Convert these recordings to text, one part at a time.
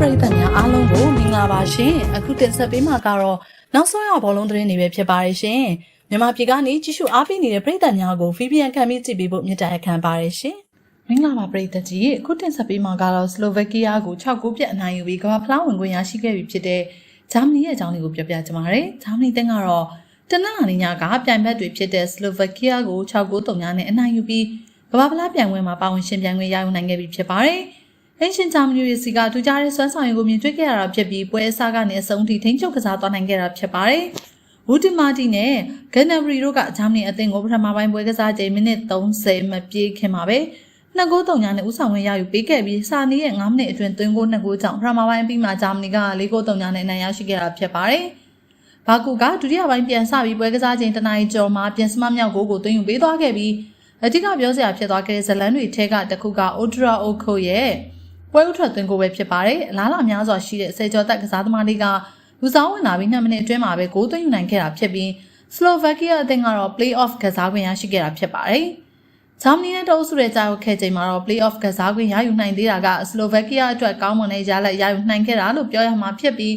ပရိသတ်များအားလုံးကိုမင်္ဂလာပါရှင်အခုတင်ဆက်ပေးမှာကတော့နောက်ဆုံးရဘောလုံးသတင်းတွေပဲဖြစ်ပါတယ်ရှင်မြန်မာပြည်ကနေကြည့်ရှုအားပေးနေတဲ့ပရိသတ်များကို VPN ခံပြီးကြည့်ပေးဖို့မြစ်တာရက်ခံပါတယ်ရှင်မင်္ဂလာပါပရိသတ်ကြီးအခုတင်ဆက်ပေးမှာကတော့စလိုဗက်ကီးယားကို6ဂိုးပြတ်အနိုင်ယူပြီးကမ္ဘာဖလားဝင်ခွင့်ရရှိခဲ့ပြီဖြစ်တဲ့ဂျာမနီရဲ့အကြောင်းလေးကိုပြောပြချင်ပါတယ်ဂျာမနီတင်းကတော့တနင်္လာနေ့ညကပြိုင်ဘက်တွေဖြစ်တဲ့စလိုဗက်ကီးယားကို6ဂိုး3ညနဲ့အနိုင်ယူပြီးကမ္ဘာဖလားပြိုင်ပွဲမှာပါဝင်ရှင်ပြိုင်ခွင့်ရယူနိုင်ခဲ့ပြီဖြစ်ပါတယ် အင်ရှင်ဂျာမနီရဲ့စီကထူးခြားတဲ့စွမ်းဆောင်ရည်ကိုမြင်တွေ့ခဲ့ရတာဖြစ်ပြီးပွဲအစကနေအဆုံးထိထိန်းချုပ်ကစားသွားနိုင်ခဲ့တာဖြစ်ပါတယ်။ဝူတီမာတီနဲ့ဂန်နဘရီတို့ကဂျာမနီအသင်းကိုပထမပိုင်းပွဲကစားချိန်မိနစ်30မပြည့်ခင်မှာပဲနှစ်ဂိုးတုံညာနဲ့ဥဆောင်ဝင်ရယူပေးခဲ့ပြီးစာနီးရဲ့9မိနစ်အတွင်းသွင်းဂိုးနှစ်ဂိုးကြောင့်ပထမပိုင်းပြီးမှဂျာမနီက၄ဂိုးတုံညာနဲ့အနိုင်ရရှိခဲ့တာဖြစ်ပါတယ်။ဘာကူကဒုတိယပိုင်းပြန်ဆပြီးပွဲကစားချိန်တနင်္လာကျော်မှာပြန်စမမြောက်ဂိုးကိုသွင်းယူပေးသွားခဲ့ပြီးအဓိကပြောစရာဖြစ်သွားခဲ့တဲ့ဇလန်တွေထဲကတစ်ခုကအိုဒရာအိုခိုရဲ့ ပွဲဥထွက်သွင်းကိုပဲဖြစ်ပါတယ်အလားလာများစွာရှိတဲ့ဆယ်ကျော်သက်ကစားသမားလေးကလူဆောင်ဝင်လာပြီး2မိနစ်အတွင်းမှာပဲဂိုးသွင်းယူနိုင်ခဲ့တာဖြစ်ပြီးစလိုဗက်ကီးယားအသင်းကတော့ play-off ကစားခွင့်ရရှိခဲ့တာဖြစ်ပါတယ်ဂျာမနီနဲ့တောစုတဲ့ကြာရောက်ခဲ့ချိန်မှာတော့ play-off ကစားခွင့်ရယူနိုင်သေးတာကစလိုဗက်ကီးယားအတွက်ကောင်းမွန်တဲ့ရလဒ်ရယူနိုင်ခဲ့တာလို့ပြောရမှာဖြစ်ပြီး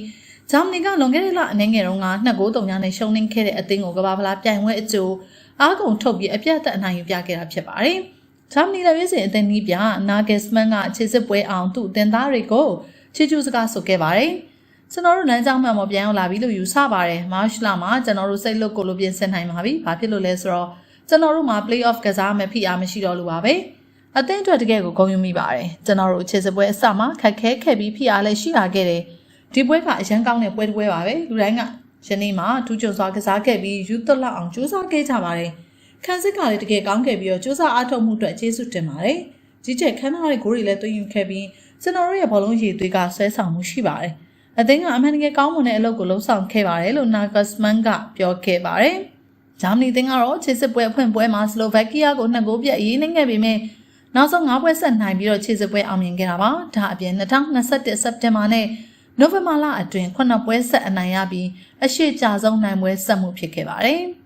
ဂျာမနီကလွန်ခဲ့တဲ့လအနေငယ်တုန်းကနှစ်ဂိုးတုံညာနဲ့ရှုံးနိမ့်ခဲ့တဲ့အသင်းကိုကမ္ဘာဖလားပြိုင်ပွဲအကျိုးအားကုန်ထုတ်ပြီးအပြတ်အသတ်အနိုင်ယူပြခဲ့တာဖြစ်ပါတယ်။ ဂျာမနီလက်ရွေးစင်အသင်းနီးပြနာဂက်စမန်ကခြေစစ်ပွဲအောင်သူ့အသင်းသားတွေကိုချီကျူးစကားဆိုခဲ့ပါတယ်။ကျွန်တော်တို့လမ်းကြောင်းမှန်ပေါ်ပြန်ရောက်လာပြီလို့ယူဆပါတယ်။မတ်လမှာကျွန်တော်တို့စိတ်လွတ်ကိုလိုပြင်ဆင်နိုင်ပါပြီ။ဘာဖြစ်လို့လဲဆိုတော့ကျွန်တော်တို့မှာ play-off ကစားမယ်ဖိအားမရှိတော့လို့ပါပဲ။အသင်းအတွက်တကယ်ကိုဂုဏ်ယူမိပါတယ်။ကျွန်တော်တို့ခြေစစ်ပွဲအစမှာခက်ခဲခဲ့ပြီးဖိအားလည်းရှိလာခဲ့တယ်။ဒီပွဲကအရန်ကောင်းတဲ့ပွဲတစ်ပွဲပါပဲ။လူတိုင်းကယနေ့မှထူးချွန်စွာကစားခဲ့ပြီးယူသွလောက်အောင်ကြိုးစားခဲ့ကြပါတယ်။ ခန်းစစ်ကလည်းတကယ်ကောင်းခဲ့ပြီးတော့စူးစမ်းအားထုတ်မှုအတွက်ကျေးဇူးတင်ပါတယ်။ကြီးကျယ်ခမ်းနားတဲ့ဂိုးတွေလည်းသွင်းယူခဲ့ပြီးကျွန်တော်တို့ရဲ့ဘောလုံးရည်သွေးကဆွဲဆောင်မှုရှိပါတယ်။အသင်းကအမှန်တကယ်ကောင်းမွန်တဲ့အလုပ်ကိုလှုပ်ဆောင်ခဲ့ပါတယ်လို့နာဂတ်မန်ကပြောခဲ့ပါတယ်။ဂျာမနီအသင်းကတော့ခြေစစ်ပွဲအဖွင့်ပွဲမှာစလိုဗက်ကီးယားကိုနှစ်ဂိုးပြတ်ရေးနိုင်ခဲ့ပေမဲ့နောက်ဆုံး၅ပွဲဆက်နိုင်ပြီးတော့ခြေစစ်ပွဲအောင်မြင်ခဲ့တာပါ။ဒါအပြင်2021စက်တင်ဘာနဲ့နိုဝင်ဘာလအတွင်းခုနှစ်ပွဲဆက်အနိုင်ရပြီးအရှိကြဆုံးနိုင်ပွဲဆက်မှုဖြစ်ခဲ့ပါတယ်။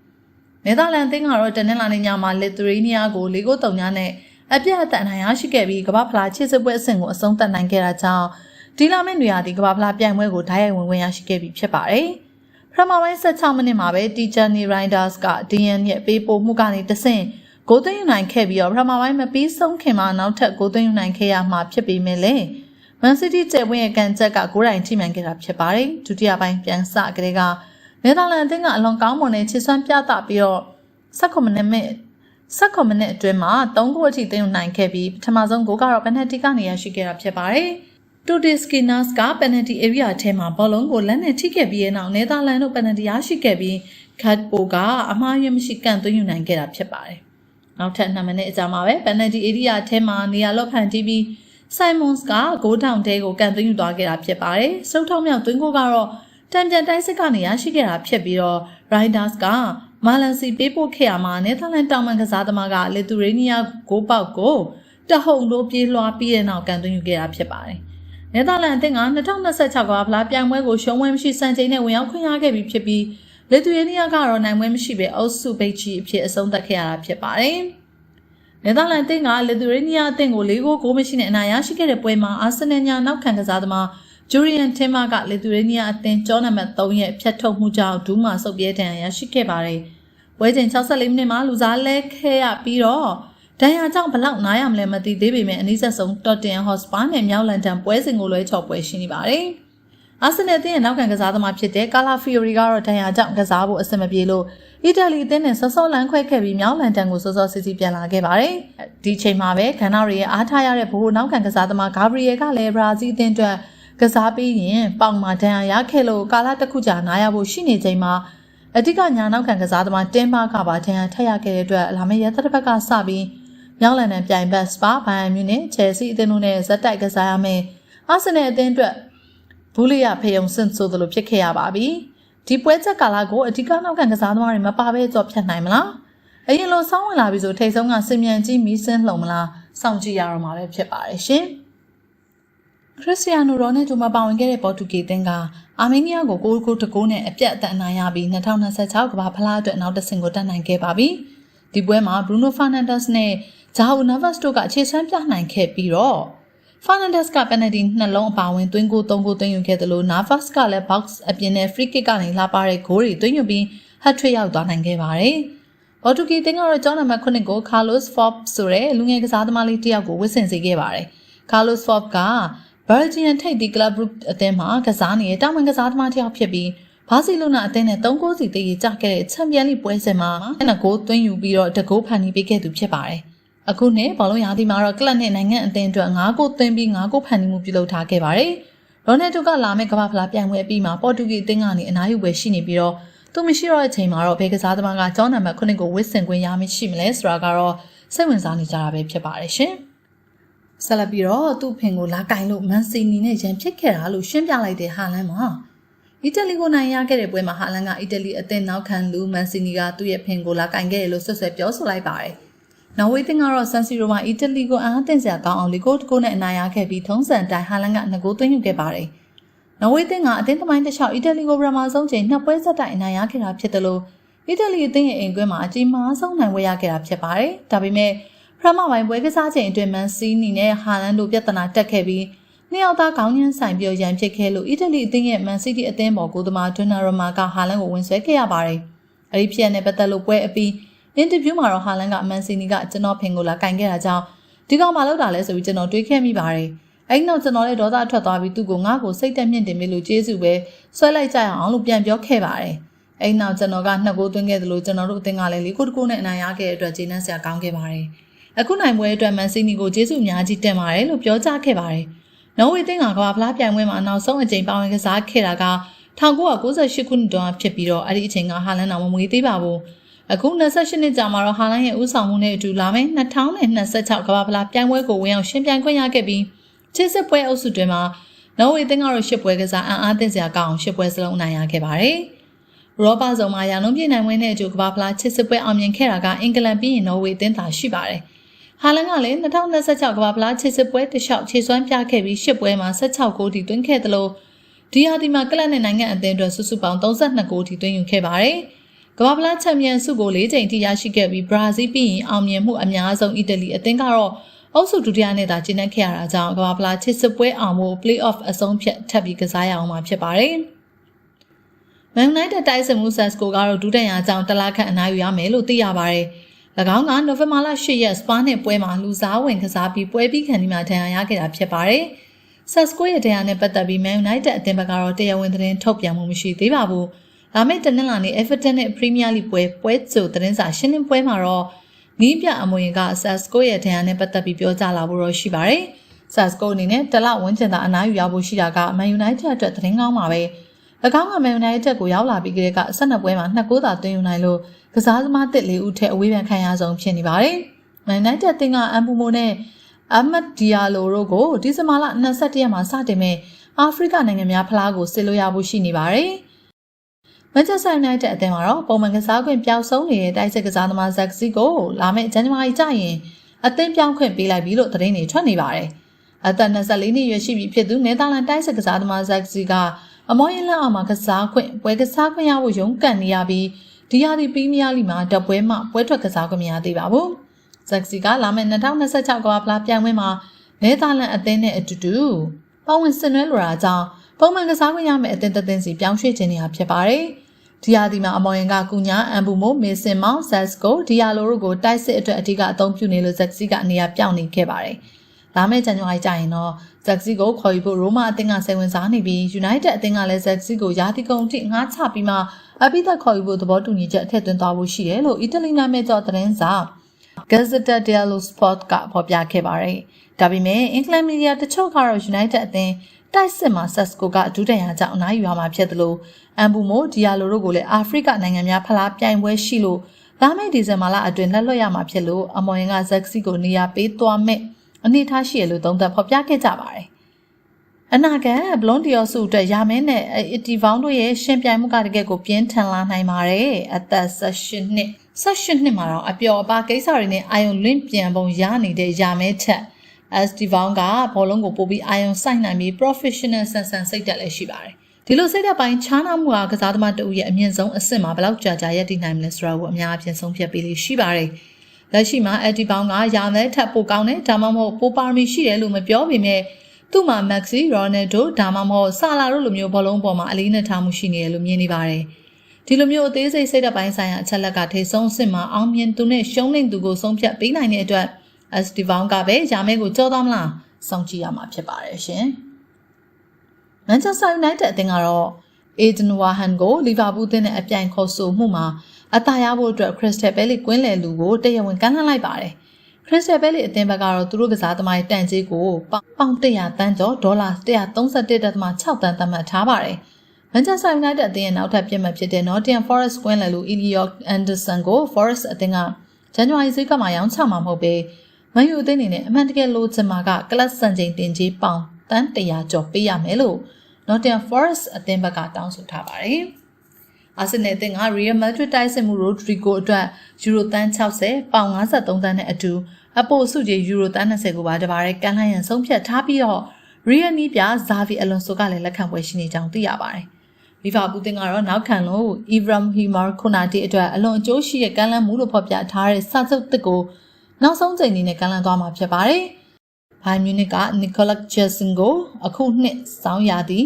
နယ်သာလန်အသင်းကတော့တနင်္လာနေ့ညမှာလစ်သူရေးနီးယားကို၄ဂိုးတုံညာနဲ့အပြတ်အသတ်အနိုင်ရရှိခဲ့ပြီးကမ္ဘာဖလားချစ်စစ်ပွဲအဆင့်ကိုအဆုံးသတ်နိုင်ခဲ့တာကြောင့်ဒီလာမင်းတွေဟာဒီကမ္ဘာဖလားပြိုင်ပွဲကိုဓာတ်ရိုက်ဝင်ဝင်ရရှိခဲ့ပြီဖြစ်ပါတယ်။ပထမပိုင်း16မိနစ်မှာပဲ Tijani Riders က DN ရဲ့ပေးပို့မှုကနေတဆင့်ဂိုးသွင်းယူနိုင်ခဲ့ပြီးတော့ပထမပိုင်းမပြီးဆုံးခင်မှာနောက်ထပ်ဂိုးသွင်းယူနိုင်ခဲ့ရမှာဖြစ်ပေမဲ့လည်း Man City ကျယ်ဝင်းရဲ့ကန်ချက်ကဂိုးတိုင်ထိမှန်ခဲ့တာဖြစ်ပါတယ်။ဒုတိယပိုင်းပြန်စကလေးက နယ်သာလန်အသင်းကအလွန်ကောင်းမွန်တဲ့ခြေစွမ်းပြသပြီးတော့16မိနစ်မိ16မိနစ်အတွင်းမှာ3ဂိုးအထိသိမ်းနိုင်ခဲ့ပြီးပထမဆုံးဂိုးကတော့ပယ်နတီကနေရရှိခဲ့တာဖြစ်ပါတယ်။တူတီစကီနာစ်ကပယ်နတီဧရိယာထဲမှာဘောလုံးကိုလက်နဲ့ထိခဲ့ပြီးတဲ့နောက်နယ်သာလန်တို့ပယ်နတီရရှိခဲ့ပြီးဂတ်ပိုကအမှားယွင်းမရှိကန်သွင်းယူနိုင်ခဲ့တာဖြစ်ပါတယ်။နောက်ထပ်2မိနစ်အကြာမှာပဲပယ်နတီဧရိယာထဲမှာနေရာလော့ဖန်တီးပြီးဆိုင်မွန်စ်ကဂိုးထောင်တဲကိုကန်သွင်းယူသွားခဲ့တာဖြစ်ပါတယ်။စုပ်ထောက်မြောက်သွင်းဂိုးကတော့ တံပြန်တိုင်းစစ်ကနေရရှိခဲ့တာဖြစ်ပြီးတော့ Riders ကမာလန်စီပေးပို့ခဲ့ရမှာနယ်သာလန်တောင်ပန်ကစားသမားကလီသူရေးနီးယားဂိုးပေါက်ကိုတဟုန်တို့ပြေးလွှားပြီးတဲ့နောက်ကန်သွင်းယူခဲ့တာဖြစ်ပါတယ်။နယ်သာလန်အသင်းက2026ကမ္ဘာဖလားပြိုင်ပွဲကိုရှုံးဝဲမရှိစံချိန်နဲ့ဝင်ရောက်ခွင့်ရခဲ့ပြီးဖြစ်ပြီးလီသူရေးနီးယားကတော့နိုင်ပွဲမရှိဘဲအုပ်စုပိတ်ချီအဖြစ်အဆုံးသတ်ခဲ့ရတာဖြစ်ပါတယ်။နယ်သာလန်အသင်းကလီသူရေးနီးယားအသင်းကို၄ဂိုးဂိုးမရှိနဲ့အနိုင်ရရှိခဲ့တဲ့ပွဲမှာအာဆင်နယ်ညာနောက်ခံကစားသမား ဂျူရီယန်တင်မာကလီသူရေးနီးယားအသင်းကျောနံပါတ်3ရဲ့ဖြတ်ထုတ်မှုကြောင့်ဒူးမာဆုပ်ပြဲတံရရှိခဲ့ပါတယ်။ပွဲချိန်64မိနစ်မှာလူစားလဲခဲရပြီးတော့ဒဏ်ရာကြောင့်ဘလောက်နားရမလဲမသိသေးပေမဲ့အနည်းဆက်ဆုံးတော့တင်ဟော့စပါနဲ့မြောက်လန်တန်ပွဲစဉ်ကိုလွဲချော်ပွဲရှိနေပါတယ်။အာဆင်နယ်အသင်းရဲ့နောက်ခံကစားသမားဖြစ်တဲ့ကာလာဖီယိုရီကတော့ဒဏ်ရာကြောင့်ကစားဖို့အဆင်မပြေလို့အီတလီအသင်းနဲ့ဆော့ဆော့လန်းခွဲခဲ့ပြီးမြောက်လန်တန်ကိုစောစောစီစီပြန်လာခဲ့ပါတယ်။ဒီချိန်မှာပဲဂန်နာရီရဲ့အားထားရတဲ့ဘိုးနောက်ခံကစားသမားဂါဘရီယယ်ကလည်းဘရာဇီးအသင်းအတွက် ကစားပြီးရင်ပေါင်မှာဒဏ်ရာရခဲ့လို့ကာလာတစ်ခုကြာနားရဖို့ရှိနေချိန်မှာအဓိကညာနောက်ခံကစားသမားတင်းမာကပါထင်ရထက်ရခဲ့တဲ့အတွက်လာမယ့်ရက်သက်တစ်ပတ်ကစပြီးမြောက်လန်နဲ့ပြိုင်ဘတ်စပါဘိုင်မြူနစ်ချယ်ဆီအသင်းတို့နဲ့ဇက်တိုက်ကစားရမယ်အာဆင်နယ်အသင်းအတွက်ဘူးလီယာဖေယုံစင်ဆိုသလိုဖြစ်ခဲ့ရပါပြီဒီပွဲချက်ကာလကိုအဓိကနောက်ခံကစားသမားတွေမပါဘဲကြော်ဖြတ်နိုင်မလားအရင်လိုစောင်းဝင်လာပြီဆိုထိတ်ဆုံးကစင်မြန်ကြီးမီးစင်းလှုံမလားစောင့်ကြည့်ရတော့မှာပဲဖြစ်ပါတယ်ရှင်။ ခရစ္စတီယာနိုရိုနယ်ဂျိုမှာပါဝင်ခဲ့တဲ့ပေါ်တူဂီသင်းကအာမေးနီးယားကို6ဂိုးတကိုးနဲ့အပြတ်အသတ်အနိုင်ရပြီး2026ကမ္ဘာဖလားအတွက်နောက်တစ်ဆင့်ကိုတက်နိုင်ခဲ့ပါပြီ။ဒီပွဲမှာဘရူနိုဖာနန်ဒက်စ်နဲ့ဂျာအိုနာဗတ်စ်တို့ကအခြေဆန်းပြနိုင်ခဲ့ပြီးတော့ Fernandes က penalty နှလုံးအပါဝင်သွင်းကို3ကိုသွင်းယူခဲ့တယ်လို့ Navas ကလည်း box အပြင်နဲ့ free kick ကနေလာပါတဲ့ဂိုးတွေသွင်းယူပြီး hat trick ရောက်သွားနိုင်ခဲ့ပါတယ်။ပေါ်တူဂီတင်းကတော့ကျောင်းနံပါတ်9ကို Carlos Forbes ဆိုတဲ့လူငယ်ကစားသမားလေးတစ်ယောက်ကိုဝစ်ဆင်စေခဲ့ပါတယ်။ Carlos Forbes က Belgian ထိပ်သီး club group အသင်းမှာကစားနေတဲ့တာဝန်ကစားသမားတစ်ယောက်ဖြစ်ပြီးဘာစီလိုနာအသင်းနဲ့3ဂိုးစီတည်ရကြခဲ့တဲ့ချန်ပီယံလိပွဲစဉ်မှာနှစ်ဂိုးသွင်းယူပြီးတော့တဂိုးဖန်တီးပေးခဲ့သူဖြစ်ပါတယ်။အခုနှစ်ဘောလုံးရာသီမှာတော့ကလပ်နဲ့နိုင်ငံအသင်းအတွက်9ဂိုးသွင်းပြီး9ဂိုးဖန်တီးမှုပြုလုပ်ထားခဲ့ပါတယ်။ရိုနယ်ဒိုကလာမယ့်ကမ္ဘာဖလားပြိုင်ပွဲအပြီးမှာပေါ်တူဂီအသင်းကနေအနားယူပွဲရှိနေပြီးတော့သူမရှိတော့တဲ့အချိန်မှာတော့ဘေကစားသမားကကျောင်းနံပါတ်9ကိုဝစ်ဆင်ခွင့်ရမရှိမလဲဆိုတာကတော့စိတ်ဝင်စားနေကြတာပဲဖြစ်ပါတယ်ရှင်။ ဆက်လက်ပြီးတော့သူ့ဖင်ကိုလာကင်လို့မန်စီနီနဲ့ရန်ဖြစ်ခဲ့တာလို့ရှင်းပြလိုက်တဲ့ဟာလန်မှာအီတလီကိုနိုင်ရခဲ့တဲ့ပွဲမှာဟာလန်ကအီတလီအသင်းနောက်ခံလူမန်စီနီကသူ့ရဲ့ဖင်ကိုလာကင်ခဲ့တယ်လို့ဆွဆွဲပြောဆိုလိုက်ပါတယ်။နော်ဝေးတင်ကတော့ဆန်စီရိုမှာအီတလီကိုအားတင်စရာကောင်းအောင်လီကိုတကိုနဲ့အနိုင်ရခဲ့ပြီးထုံးစံတိုင်းဟာလန်ကငကိုသွင်းယူခဲ့ပါတယ်။နော်ဝေးတင်ကအသင်းသမိုင်းတစ်လျှောက်အီတလီကိုပထမဆုံးချိန်နှစ်ပွဲဆက်တိုက်အနိုင်ရခဲ့တာဖြစ်တယ်လို့အီတလီအသင်းရဲ့အိမ်ကွင်းမှာအကြီးမားဆုံးနိုင်ဝဲရခဲ့တာဖြစ်ပါတယ်။ဒါပေမဲ့ ပထမပိုင်းပွဲကစားချိန်အတွင်းမန်စီနီနဲ့ဟာလန်တို့ပြဿနာတက်ခဲ့ပြီးနှစ်ယောက်သားခေါင်းညှင်းဆိုင်ပြီးရန်ဖြစ်ခဲ့လို့အီတလီအသင်းရဲ့မန်စီးတီးအသင်းပေါ်ကိုသမားဒွန်နာရမာကဟာလန်ကိုဝင်ဆွဲခဲ့ရပါတယ်။အဲဒီဖြစ်ရပ်နဲ့ပတ်သက်လို့ပွဲအပြီးအင်တာဗျူးမှာတော့ဟာလန်ကမန်စီနီကကျွန်တော်ဖင်ကိုလာကင်ခဲ့တာကြောင့်ဒီကောင်မလောက်တာလဲဆိုပြီးကျွန်တော်တွေးခဲ့မိပါတယ်။အဲဒီနောက်ကျွန်တော်လည်းဒေါသထွက်သွားပြီးသူ့ကိုငါ့ကိုစိတ်တက်မြင့်တင်ပြီလို့ကျေးဇူးပဲဆွဲလိုက်ကြရအောင်လို့ပြန်ပြောခဲ့ပါတယ်။အဲဒီနောက်ကျွန်တော်ကနှစ်ကိုသွင်းခဲ့သလိုကျွန်တော်တို့အသင်းကလည်းလေးကိုတကိုနဲ့အနိုင်ရခဲ့တဲ့အတွက်ဂျင်းနန်းဆရာကောင်းခဲ့ပါတယ်။ အခုနိုင်ပွဲအတွက်မန်စီနီကိုကျေးဇူးအများကြီးတင်ပါတယ်လို့ပြောကြားခဲ့ပါတယ်။နော်ဝေတင်းကကမ္ဘာဖလားပြိုင်ပွဲမှာနောက်ဆုံးအကြိမ်ပါဝင်ကစားခဲ့တာက1998ခုနှစ်တုန်းကဖြစ်ပြီးတော့အဲ့ဒီအချိန်ကဟာလန်တော်မမွေးသေးပါဘူးအခု28နှစ်ကြာမှာတော့ဟာလန်ရဲ့ဥဆောင်မှုနဲ့အတူလာမယ့်2026ကမ္ဘာဖလားပြိုင်ပွဲကိုဝင်အောင်ရှင်ပြိုင်ခွင့်ရခဲ့ပြီးချစ်စစ်ပွဲအုပ်စုတွင်မှာနော်ဝေတင်းကတော့ရှစ်ပွဲကစားအံ့အားသင့်စရာကောင်းအောင်ရှစ်ပွဲစလုံးအနိုင်ရခဲ့ပါတယ်ရောပါစုံမှာရာနှုန်းပြည့်နိုင်ပွဲနဲ့အတူကမ္ဘာဖလားချစ်စစ်ပွဲအောင်မြင်ခဲ့တာကအင်္ဂလန်ပြီးရင်နော်ဝေတင်းသာရှိပါတယ်။ ဟာလန်ကလည်း2026ကမ္ဘာဖလားခြေစစ်ပွဲတစ်လျှောက်ခြေစွမ်းပြခဲ့ပြီး10ပွဲမှာ16ဂိုးထိသွင်းခဲ့သလိုဒီဟာဒီမှာကလပ်နဲ့နိုင်ငံအသင်းအတွက်စုစုပေါင်း32ဂိုးထိသွင်းယူခဲ့ပါတယ်။ကမ္ဘာဖလားချန်ပီယံဆုကို၄ချိန်ထိရရှိခဲ့ပြီးဘရာဇီးပြီးရင်အောင်မြင်မှုအများဆုံးအီတလီအသင်းကတော့အုပ်စုဒုတိယနဲ့သာကျင်းပခဲ့ရတာကြောင့်ကမ္ဘာဖလားချစ်စစ်ပွဲအောင်မှု play-off အဆုံးဖြတ်ထပ်ပြီးကစားရအောင်မှာဖြစ်ပါတယ်။ Man United တိုက်စစ်မှု Sasco ကတော့ဒုတိယအကြောင်းတလားခန့်အနားယူရမယ်လို့သိရပါတယ်။၎ င်းကနိုဝင်ဘာလ10ရက်စပါးနဲ့ပွဲမှာလူစားဝင်ကစားပြီးပွဲပြီးခံဒီမှာဒဏ်ရာရခဲ့တာဖြစ်ပါတယ်။ဆက်စကိုရဲ့ဒဏ်ရာနဲ့ပတ်သက်ပြီး Man United အသင်းဘက်ကတော့တရားဝင်သတင်းထုတ်ပြန်မှုမရှိသေးပါဘူး။ဒါမဲ့တနင်္လာနေ့ Everton နဲ့ Premier League ပွဲပွဲဆိုသတင်းစာရှင်းလင်းပွဲမှာတော့ငီးပြအမွေက Sasco ရဲ့ဒဏ်ရာနဲ့ပတ်သက်ပြီးပြောကြားလာဖို့တော့ရှိပါတယ်။ Sasco အနေနဲ့တလဝန်းကျင်သာအနားယူရဖို့ရှိတာက Man United အတွက်သတင်းကောင်းပါပဲ။၎ င်းက Man United ကိုရောက်လာပြီးကတည်းက12ပွဲမှာ2ဂိုးသာသွင်းယူနိုင်လို့ကစားသမားတစ်လေးဦးထက်အဝေးပြန်ခံရဆုံးဖြစ်နေပါတယ်။ Man United တင်ကအမ်ပူမိုနဲ့အမတ်ဒီယာလိုတို့ကိုဒီဇင်ဘာလ22ရက်မှာစတင်မဲ့အာဖရိကနိုင်ငံများဖလားကိုဆစ်လို့ရဖို့ရှိနေပါတယ်။ Manchester United အသင်းမှာတော့ပုံမှန်ကစားခွင့်ပျောက်ဆုံးနေတဲ့တိုက်စစ်ကစားသမားဇက်စီကိုလာမယ့်ဇန်နဝါရီကျရင်အသင်းပြောင်းခွင့်ပေးလိုက်ပြီလို့သတင်းတွေထွက်နေပါတယ်။အသက်24နှစ်ရွယ်ရှိပြီဖြစ်သူနယ်သာလန်တိုက်စစ်ကစားသမားဇက်စီက အမောရင်လက်အောက်မှာကစားခွင့်ပွဲကစားခွင့်ရဖို့ရုန်းကန်နေရပြီးဒီဟာဒီပီးမီးယားလီမှာတပွဲမှပွဲထွက်ကစားခွင့်မရသေးပါဘူး။ဇက်စီကလာမယ့်2026ကမ္ဘာဖလားပြိုင်ပွဲမှာနယ်သာလန်အသင်းနဲ့အတူတူပါဝင်ဆင်နွှဲလိုတာကြောင့်ပုံမှန်ကစားခွင့်ရမယ့်အသင်းတစ်သင်းစီပြောင်းရွှေ့ခြင်းနေရဖြစ်ပါတယ်။ဒီဟာဒီမှာအမော်ရင်ကကုညာအမ်ဘူမိုမေဆင်မောင်ဇက်စကိုဒီယာလိုတို့ကိုတိုက်စစ်အတွက်အဓိကအသုံးပြုနေလို့ဇက်စီကနေရာပြောင်းနေခဲ့ပါတယ်။လာမယ့်ဇန်နဝါရီကျရင်တော့ ဇက်စီကိုခေါ်ယူဖို့ရိုမာအသင်းကစိတ်ဝင်စားနေပြီး United အသင်းကလည်းဇက်စီကိုယာတီကုံထိငှားချပြီးမှအပိသက်ခေါ်ယူဖို့သဘောတူညီချက်အထက်သွင်းသွားဖို့ရှိတယ်လို့အီတလီနာမည်ကျော်သတင်းစာ Gazzetta dello Sport ကဖော်ပြခဲ့ပါတယ်။ဒါပေမဲ့အင်္ဂလန်မီဒီယာတချို့ကတော့ United အသင်းတိုက်စစ်မှာ Sasco ကဒုတိယကြောင့်အနားယူရမှာဖြစ်တယ်လို့အမ်ဘူမိုဒီယာလိုတို့ကိုလည်းအာဖရိကနိုင်ငံများဖလားပြိုင်ပွဲရှိလို့လာမယ့်ဒီဇင်ဘာလအတွင်းလက်လွတ်ရမှာဖြစ်လို့အမော်ရင်ကဇက်စီကိုနေရာပေးသွားမဲ့ အနေထားရှိရလို့သုံးသပ်ဖော်ပြခဲ့ကြပါတယ်အနာဂတ်ဘလွန်ဒီယောစုအတွက်ရမင်းနဲ့အီတီဗောင်းတို့ရဲ့ရှင်ပြိုင်မှုကတကယ်ကိုပြင်းထန်လာနိုင်ပါတယ်အသက်16နှစ်16နှစ်မှာတော့အပျော်အပါကိစ္စတွေနဲ့အာယုံလွင့်ပြန်ပုံရနေတဲ့ရမင်းချက် as ဒီဗောင်းကဘောလုံးကိုပို့ပြီးအာယုံစိုက်နိုင်ပြီး professional ဆန်ဆန်စိတ်တက်လည်းရှိပါတယ်ဒီလိုစိတ်သက်ပိုင်းချားနာမှုကကစားသမားတဦးရဲ့အမြင့်ဆုံးအဆင့်မှာဘယ်လောက်ကြာကြာရပ်တည်နိုင်မလဲဆိုတာကိုအများအပြားဆုံးဖြတ်ပေးလို့ရှိပါတယ် လက်ရှိမှာအက်ဒီဘောင်းကရာမဲထပ်ပိုကောင်းတယ်ဒါမှမဟုတ်ပိုပါရမီရှိတယ်လို့မပြောပေမဲ့သူ့မှာမက်ဆီရော်နယ်ဒိုဒါမှမဟုတ်ဆာလာတို့လိုမျိုးဘောလုံးပေါ်မှာအလေးနဲ့ထားမှုရှိနေတယ်လို့မြင်နေပါတယ်။ဒီလိုမျိုးအသေးစိတ်စိတ်ဓာတ်ပိုင်းဆိုင်ရာအချက်လက်ကထိဆုံးအစ်စ်မှာအောင်မြင်သူနဲ့ရှုံးနေသူကိုဆုံးဖြတ်ပေးနိုင်တဲ့အတွက်အက်စတီဗောင်းကပဲယာမဲကိုကြောသားမလားစောင့်ကြည့်ရမှာဖြစ်ပါတယ်ရှင်။မန်ချက်စတာယူနိုက်တက်အသင်းကတော့အေဒန်ဝါဟန်ကိုလီဗာပူးအသင်းနဲ့အပြိုင်ခေါ်ဆိုမှုမှာ အသာရဖို့အတွက်ခရစ္စတယ်ဘဲလီကွင်းလယ်လူကိုတရားဝင်ကမ်းလှမ်းလိုက်ပါတယ်။ခရစ္စတယ်ဘဲလီအသင်းဘက်ကတော့သူတို့ကစားသမားရဲ့တန်ကြေးကိုပေါင်100တန်းကျော်ဒေါ်လာ131.6တန်းသတ်မှတ်ထားပါတယ်။မန်ချက်စတာယူနိုက်တက်အသင်းရဲ့နောက်ထပ်ပြစ်မှတ်ဖြစ်တဲ့ Nottingham Forest ကွင်းလယ်လူ Elliot Anderson ကို Forest အသင်းကဇန်နဝါရီဈေးကမှရောင်းချမှာမဟုတ်ပဲမန်ယူအသင်းအနေနဲ့အမှန်တကယ်လိုချင်မှာကကလပ်စံချိန်တင်ကြေးပေါင်တန်း100ကျော်ပေးရမယ်လို့ Nottingham Forest အသင်းဘက်ကတောင်းဆိုထားပါတယ်။ အာဆင်နယ်အသင်းက Real Madrid တိုက်စစ်မှု Rodrigo အတွက်ယူရိုတန်း60ပေါင်53တန်းနဲ့အတူအပိုအစုကြီးယူရိုတန်း20ကိုပါတပါးရဲကန်လှန်ရန်ဆုံးဖြတ်ထားပြီးတော့ Real နီးပြ Xavi Alonso ကလည်းလက်ခံပွဲရှိနေကြောင်းသိရပါတယ်။လီဗာပူးတင်ကတော့နောက်ခံလို့ Ibrahima Konate အတွက်အလွန်အကျိုးရှိတဲ့ကမ်းလှမ်းမှုလို့ဖော်ပြထားတဲ့စာချုပ်တစ်ကိုနောက်ဆုံးချိန်အနေနဲ့ကမ်းလှမ်းသွားမှာဖြစ်ပါတယ်။ဘိုင်မြူနစ်က Nicolas Jackson ကိုအခုနှစ်စောင်းရသည်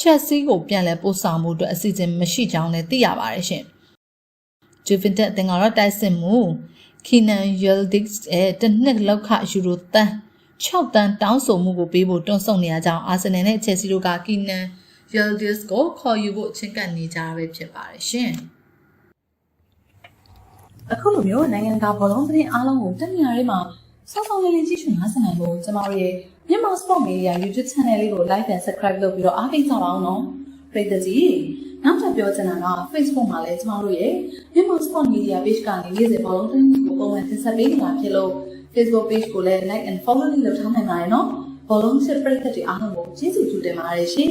ချက်စီကိုပြန်လည်ပို့ဆောင်မှုအတွက်အစီအစဉ်မရှိကြောင်းလည်းသိရပါတယ်ရှင်။ဂျူဗင်တက်အသင်းကတော့တိုက်စစ်မှုခီနန်ယယ်ဒစ်ရဲ့တစ်နှစ်လောက်ခယူရိုတန်း6တန်းတောင်းဆိုမှုကိုပေးဖို့တွန်းဆုံနေရကြောင်းအာဆင်နယ်နဲ့ချက်စီတို့ကကီနန်ယယ်ဒစ်ကိုခေါ်ယူဖို့ချင်းကပ်နေကြတာပဲဖြစ်ပါတယ်ရှင်။အခုလိုမျိုးနိုင်ငံတကာဘောလုံးသတင်းအားလုံးကိုတက်နေရတဲ့မှာ စောစောလေးလေးကြည့်ရှုနားဆင်နိုင်ဖို့ကျွန်တော်ရဲ့မြန်မာ Sport Media YouTube Channel လေးကို Like and Subscribe လုပ်ပြီးတော့အားပေးကြပါအောင်နော်ပရိသတ်ကြီးနောက်ထပ်ပြောချင်တာက Facebook မှာလည်းကျွန်တော်တို့ရဲ့မြန်မာ Sport Media Page ကနေနေ့စဉ်ဘောလုံးသတင်းကိုပုံမှန်တင်ဆက်ပေးနေတာဖြစ်လို့ Facebook Page ကိုလည်း Like and Follow လုပ်ထားနိုင်ပါတယ်နော်ဘောလုံးစစ်ပရိသတ်တွေအားလုံးကိုကျေးဇူးတင်ပါတယ်ရှင်